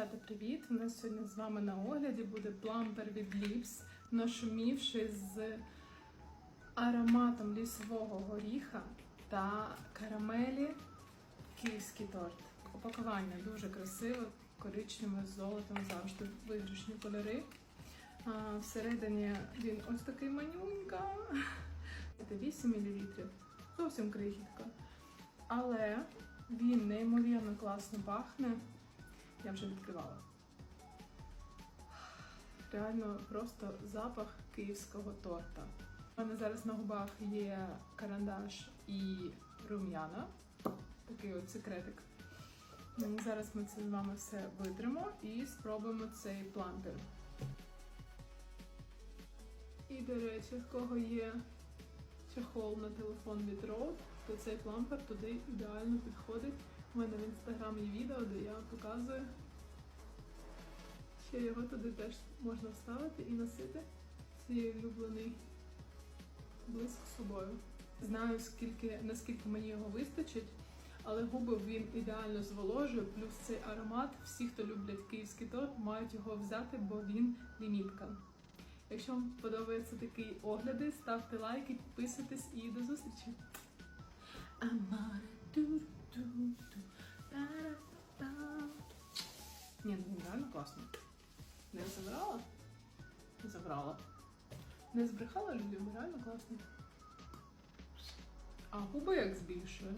Дівчата, привіт! У нас сьогодні з вами на огляді буде плампер від Lips, нашумівший з ароматом лісового горіха та карамелі київський торт. Опакування дуже красиве, коричневе з золотом, завжди виграшні кольори. А, всередині він ось такий манюнька. Це 8 мл. Зовсім крихітка. Але він неймовірно класно пахне. Я вже відкривала. Реально просто запах київського торта. У мене зараз на губах є карандаш і рум'яна. Такий от секретик. Зараз ми це з вами все витримо і спробуємо цей плампер. І, до речі, в кого є чехол на телефон від Rode, то цей плампер туди ідеально підходить. У мене в інстаграм є відео, де я показую, що його туди теж можна вставити і носити свій улюблений блиск собою. Знаю, скільки, наскільки мені його вистачить, але губи він ідеально зволожує, плюс цей аромат, всі, хто люблять київський торт, мають його взяти, бо він лімітка. Якщо вам подобаються такі огляди, ставте лайки, підписуйтесь і до зустрічі! Ні, ну реально класно. Не забрала? Забрала. Не збрехала людям, реально класно. А губи як збільшує.